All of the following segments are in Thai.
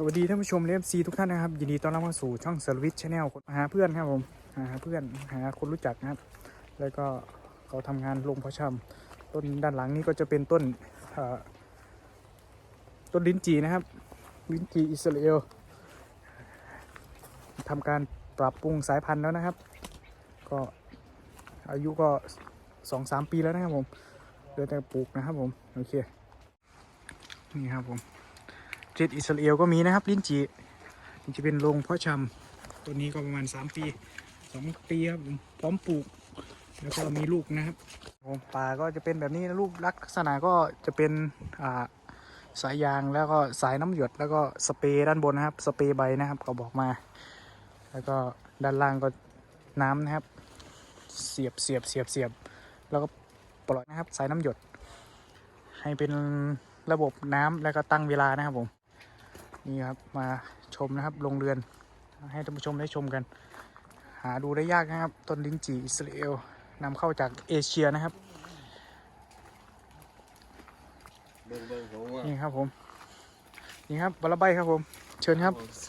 สวัสดีท่านผู้ชมเลฟซีทุกท่านนะครับยินดีต้อนรับเข้าสู่ช่องเซอร์วิสชาแนลหาเพื่อนครับผมหาเพื่อนหาคนรู้จักนะครับ แล้วก็เขาทำงานลงพาะชำต้นด้านหลังนี้ก็จะเป็นต้นต้นลิ้นจีนะครับ ลิ้นจีอิสราเอลทำการปรับปรุงสายพันธุ์แล้วนะครับ ก็อายุก็สองสามปีแล้วนะครับผมเหลือแต่ปลูกนะครับผมโอเคนี่ครับผม เจ็ดอิสราเอลก็มีนะครับ ลิ้นจีมันจะเป็นโรงเพาะชำตัวนี้ก็ประมาณ 3 ปี 2 ปีครับพร้อมปลูก แล้วก็มีลูกนะครับผมป่าก็จะเป็นแบบนี้นะลูกลักษณะก็จะเป็นสายยางแล้วก็สายน้ำหยดแล้วก็สเปรย์ด้านบนนะครับ สเปรย์ใบนะครับเขาบอกมา แล้วก็ด้านล่างก็น้ำนะครับ เสียบเสียบเสียบเสียบแล้วก็ปล่อยนะครับ สายน้ำหยด ให้เป็นระบบน้ำแล้วก็ตั้งเวลานะครับผม นี่ครับมาชมนะครับโรงเรือน ให้ท่านผู้ชมได้ชมกัน หาดูได้ยากนะครับต้นลิ้นจี่อิสราเอลนำเข้าจากเอเชียนะครับเบิ่งเบิ่งผมว่านี่ครับผมนี่ครับบาลาใบครับผม เชิญครับส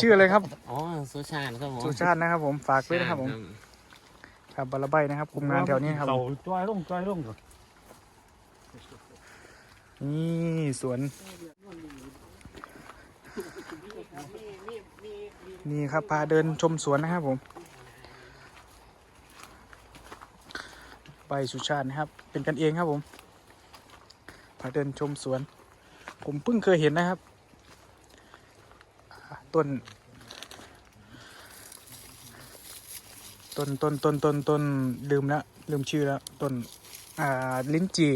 ชื่ออะไรครับอ๋อสุชาติครับผมสุชาตินะครับผมฝากด้วยนะครับผม ครับบาลาใบนะครับคุมงานแถวนี้ครับผมเราจ้อยลงจ้อยลงก่อนนี่สวน นี่ครับพาเดินชมสวนนะครับผม ไปสุชาตินะครับ เป็นกันเองครับผม พาเดินชมสวน ผมเพิ่งเคยเห็นนะครับ ต้น ต้นต้นต้นต้นต้นลืมแล้วลืมชื่อแล้วต้นอ่าลิ้นจี่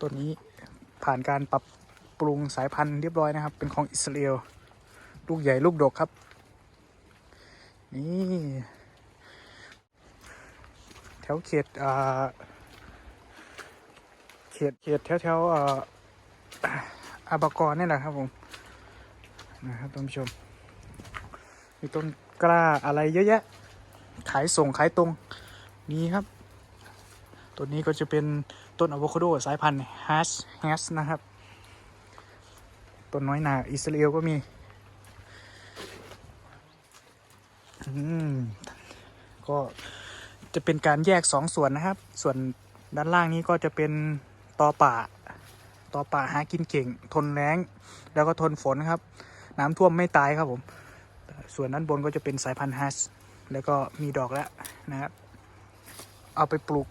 ต้นนี้ผ่านการปรับ รุงสายพันธุ์เรียบร้อยนะครับ เป็นของอิสราเอลลูกใหญ่ลูกดกครับ นี่แถวเขตอ่าเขตเขตแถวแถวอ่าอาบากรนี่แหละครับผมนะครับท่านผู้ชม มีต้นกล้าอะไรเยอะแยะ ขายส่งขายตรงมีครับ ตัวนี้ก็จะเป็นต้นอะโวคาโดสายพันธุ์ฮัสฮัสนะครับ ต้นน้อยหนาอิสราเอลก็มีอืมก็จะเป็นการแยกสองส่วนนะครับ ส่วนด้านล่างนี้ก็จะเป็นตอป่าตอป่าหากินเก่ง ทนแรงแล้วก็ทนฝนครับ น้ำท่วมไม่ตายครับผม ส่วนด้านบนก็จะเป็นสายพันธุ์ฮัสแล้วก็มีดอกแล้วนะครับ เอาไปปลูก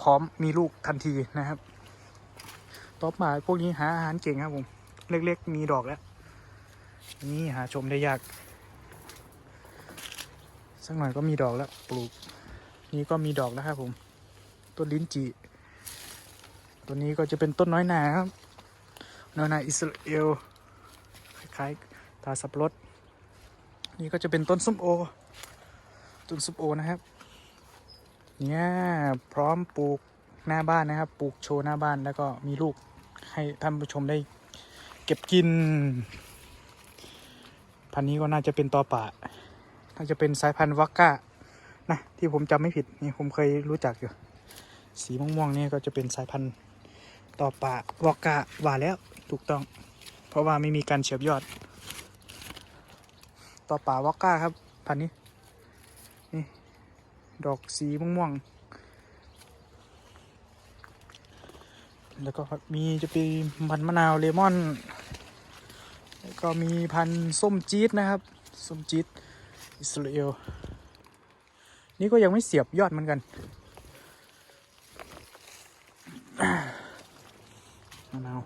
พร้อมมีลูกทันทีนะครับต่อมาพวกนี้หาอาหารเก่งครับผม เล็ก ๆ มีดอกแล้ว นี่หาชมได้ยาก สักหน่อยก็มีดอกแล้ว ปลูก นี่ก็มีดอกแล้วครับผม ต้นลิ้นจี่ตัวนี้ก็จะเป็นต้นน้อยนาครับ น้อยนาอิสราเอล คล้ายๆ ตาสับรดนี่ก็จะเป็นต้นส้มโอ ต้นส้มโอนะครับ เนี่ยพร้อมปลูกหน้าบ้านนะครับ ปลูกโชว์หน้าบ้านแล้วก็มีลูกให้ท่านผู้ชมได้ เก็บกิน พันนี้ก็น่าจะเป็นตอป่าน่าจะเป็นสายพันธุ์วักกานะที่ผมจำไม่ผิดนี่ผมเคยรู้จักอยู่ สีม่วงๆนี่ก็จะเป็นสายพันธุ์ตอป่าวักกาว่าแล้วถูกต้อง เพราะว่าไม่มีการเฉียบยอดตอป่าวักกาครับพันธุ์นี้ดอกสีม่วงๆแล้วก็มีจะเป็นพันมะนาวเลมอน ก็มีพันธุ์ส้มจี๊ดนะครับ ส้มจี๊ดอิสราเอล นี่ก็ยังไม่เสียบยอดเหมือนกัน มะนาว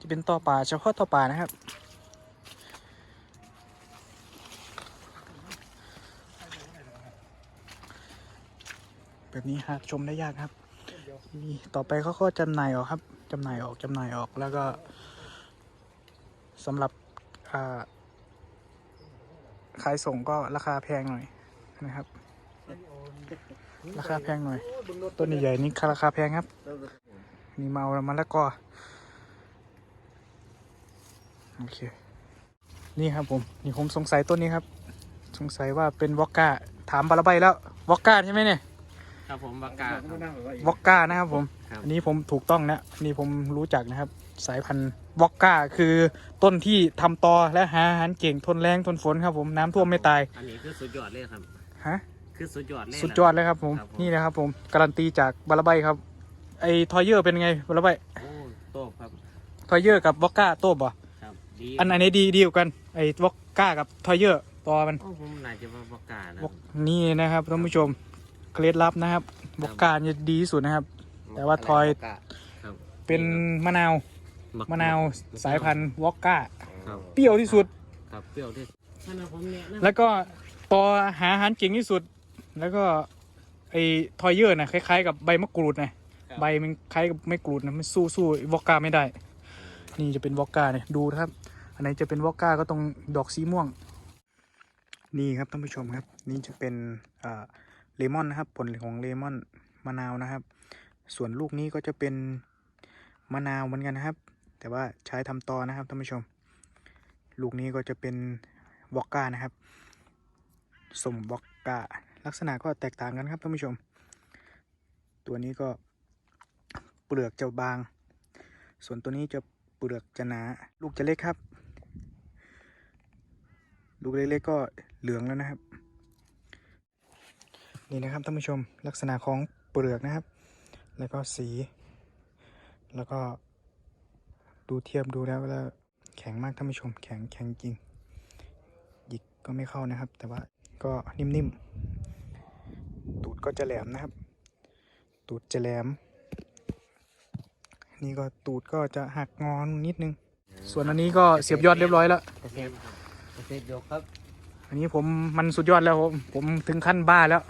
จะเป็นต่อป่าเฉพาะต่อป่านะครับ แบบนี้หาชมได้ยากครับ นี่ต่อไปเขาก็จำหน่ายออกครับจำหน่ายออกจำหน่ายออกแล้วก็สำหรับาขายส่งก็ราคาแพงหน่อยนะครับ ราคาแพงหน่อย ต้นใหญ่ๆนี่ราคาแพงครับมีเมาแล้วมะละกอโอเค นี่ครับผมนี่ผมสงสัยต้นนี้ครับ สงสัยว่าเป็นวอกก้าถามบาลาใบแล้ววอกก้าใช่ไหมเนี่ย ครับผมประกาศวอกก้านะครับผม ครับ อันนี้ผมถูกต้องนะอันนี่ผมรู้จักนะครับ สายพันธุ์วอกก้าคือต้นที่ทำตอและหาอาหารเก่งทนแรงทนฝนครับผมน้ำท่วมไม่ตายอันนี้คือสุดยอดเลยครับ ฮะ คือสุดยอดเลยสุดยอดเลยครับผม ครับผม นี่นะครับผม การันตีจากบาลาไบครับ ไอ้ทอยเยอร์เป็นไงบาลาไบโอ้โตครับทอยเยอร์กับวอกก้าโต้บ่ครับดีอันอันไหนี้ดีดีกว่ากัน ไอ้วอกก้ากับทอยเยอร์ตอมันโอ้ผมน่าจะว่าประกาศนะวอกนี่นะครับท่านผู้ชม เคล็ดลับนะครับวอกก้าจะดีที่สุดนะครับ แต่ว่าทอยครับเป็นมะนาวมะนาวสายพันธุ์วอกก้าครับเปรี้ยวที่สุดครับเปรี้ยวที่ท่านผมเนี่ยนะแล้วก็ตอหาอาหารเก่งที่สุด แล้วก็ไอ้ทอยเยอร์นะคล้ายๆ กับใบมะกรูดนะใบมันคล้ายกับไม่กรูดนะมันสู้สู้วอกก้าไม่ได้ นี่จะเป็นวอกก้าเนี่ยดูนะครับ อันไหนจะเป็นวอกก้าก็ตรงดอกสีม่วง นี่ครับท่านผู้ชมครับ นี่จะเป็นอ่า เลมอนนะครับ ผลของเลมอนมะนาวนะครับ ส่วนลูกนี้ก็จะเป็นมะนาวเหมือนกันนะครับ แต่ว่าใช้ทำตอนะครับท่านผู้ชม ลูกนี้ก็จะเป็นวอกกานะครับสมวอกกาลักษณะก็แตกต่างกันครับท่านผู้ชม ตัวนี้ก็เปลือกจะบาง ส่วนตัวนี้จะเปลือกจะหนา ลูกจะเล็กครับ ลูกเล็กๆก็เหลืองแล้วนะครับ นี่นะครับท่านผู้ชมลักษณะของเปลือกนะครับ แล้วก็สี แล้วก็ดูเทียบดูแล้วแล้วแข็งมากท่านผู้ชม แข็งแข็งจริงหยิกก็ไม่เข้านะครับ แต่ว่าก็นิ่มๆ ตูดก็จะแหลมนะครับ ตูดจะแหลม นี่ก็ตูดก็จะหักงอนนิดนึง ส่วนอันนี้ก็เสียบยอดเรียบร้อยแล้วเกษตรเกษตรยกครับ อันนี้ผมมันสุดยอดแล้วผมผมถึงขั้นบ้าแล้ว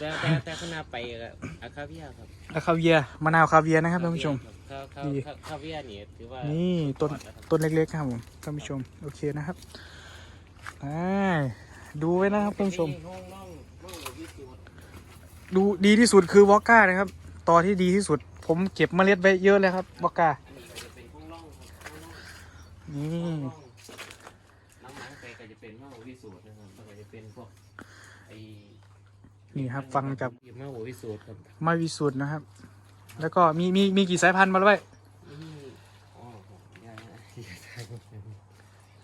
แต่แต่แต่ขนาดไปกับอาคาเวียครับแล้วคาเวียร์มะนาวคาเวียร์นะครับท่านผู้ชมข้าวข้าวดีข้าวข้าวเวียนี่ถือว่านี่นี่ต้นต้นเล็กๆครับผมท่านผู้ชมโอเคนะครับอ่าดูไว้นะครับท่านผู้ชมห้องน้องห้องวิสูตรดูดีที่สุดคือวอกก้านะครับตอที่ดีที่สุด ผมเก็บเมล็ดไว้เยอะเลยครับวอกก้าอั นี่ครับ ฟังจากห้องวิสูตรครับมาวิสุทธ์นะครับ แล้วก็มีมีมีกี่สายพันธุ์มาแล้วไว้มีอ๋อได้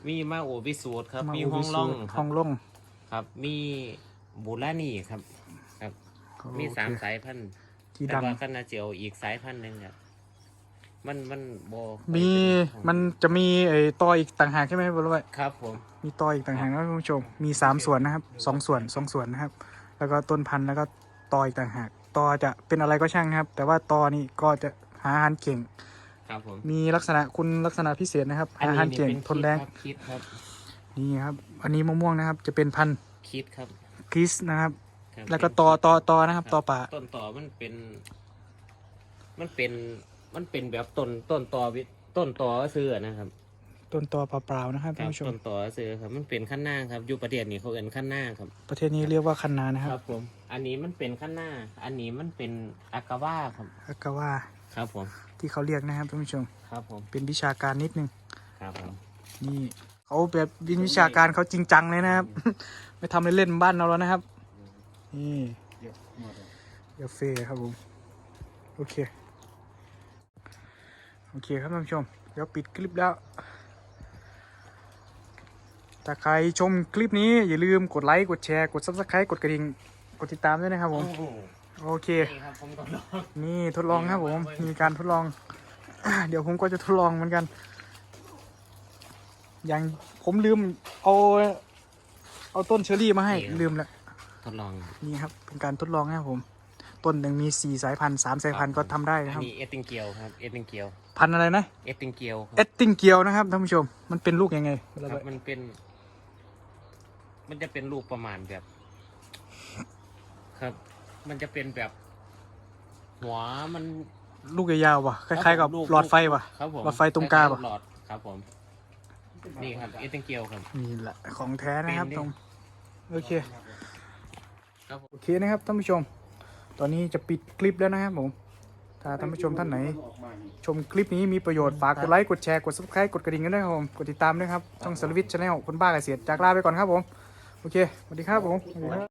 มีมาโอวิสูตรครับ มีห้องล่องคห้รัอบงล่องครับ มีบูรานี่ครับ ครับมีสามโอเคสายพันธุ์ที่แต่ดัง ว่าก็น่าจะเอาอีกสายพันธุ์หนึ่งครับ มันมันโบมีมันจะมีไอ้ตออีกต่างหากใช่ไหมบอลไว้ครับผมมีตออีกต่างหากนะท่านผู้ชมมีสามส่วนนะครับสองส่วนสองส่วนนะครับ แล้วก็ต้นพันธุ์แล้วก็ตออีกต่างหากตอจะเป็นอะไรก็ช่างครับ แต่ว่าตอนี่ก็จะหาอาหารเก่ง ครับผมมีลักษณะคุณลักษณะพิเศษนะครับหาอาหารเก่งทนแรงคิดครับนี่ครับ อันนี้มะม่วงนะครับ จะเป็นพันธุ์คิดครับคริสนะครับครับ แล้วก็ตอตอตอนะครับตอป่าต้นต่อมันเป็น มันเป็นมันเป็นแบบต้นต้นต่อวิต้นต่อซื้อนะครับ ต้นตอเปล่าๆนะครับคท่ารันบผู้ชมต้นต่อซื้อครับมันเป็นขั้นหน้าครับอยู่ประเทศนี้เขาเอินขั้นหน้าครับ ประเทศนี้เรียกว่าคันนานะคครับรับผม อันนี้มันเป็นขั้นหน้า อันนี้มันเป็นอากาว่าครับ อากาว่าครับผม ที่เขาเรียกนะครับท่านผู้ชม ครับผม เป็นวิชาการนิดนึง ครับผม นี่เขาแบบวินวิชาการเขาจริงจังเลยนะครับ ไม่ทำเล่นๆบ้านเราแล้วนะครับ นี่เดี๋ยวเฟครับผม โอเค โอเคครับท่านผู้ชมเดี๋ยวปิดคลิปแล้ว ถ้าใครชมคลิปนี้อย่าลืมกดไลค์กดแชร์กด subscribe กดกระดิ่งกดติดตามด้วยนะครับผมโอ้โหโอเค นี่ครับผมก็ลองนี่ทดลองครับผม มีการทดลอง เดี๋ยวผมก็จะทดลองเหมือนกัน อย่างผมลืมเอาเอาต้นเชอรี่มาให้ลืมแล้วทดลองนี่ครับ เป็นการทดลองนะครับผม ต้นหนึ่งมีสี่สายพันธุ์สามสายพันธุ์ก็ทำได้อันนะครับ นี้เอสติงเกียวครับ เอสติงเกียว พันธุ์อะไรนะ เอสติงเกียวคเอรับตติงเกียวนะครับท่านผู้ชม มันเป็นลูกยังไง ครับมันเป็น มันจะเป็นรูปประมาณแบบ ครับ มันจะเป็นแบบ หัวมัน ลูกยาวๆว่ะ คล้ายๆ กับลูหลอดไฟว่ะ ครับผมหลอดไฟตรงกลางคปะยๆหลอดครับผม นี่ครับเอสติงเกียวครับ นี่แหละของแท้นะครับเป็นดิ ตรงโอเค ครับผม โอเคนะครับท่านผู้ชม ตอนนี้จะปิดคลิปแล้วนะครับผม ถ้าท่านผู้ชมท่านไหน ชมคลิปนี้มีประโยชน์ ฝากกดไลค์ กดแชร์ กด subscribe กดกระดิ่งกันด้วยครับผม กดติดตามด้วยครับ ช่องสารวิทย์ชาแนลคนบ้าเกษตรจากลาไปก่อนครับผม โอเคสวัสดีครับผมสวัสดีครับ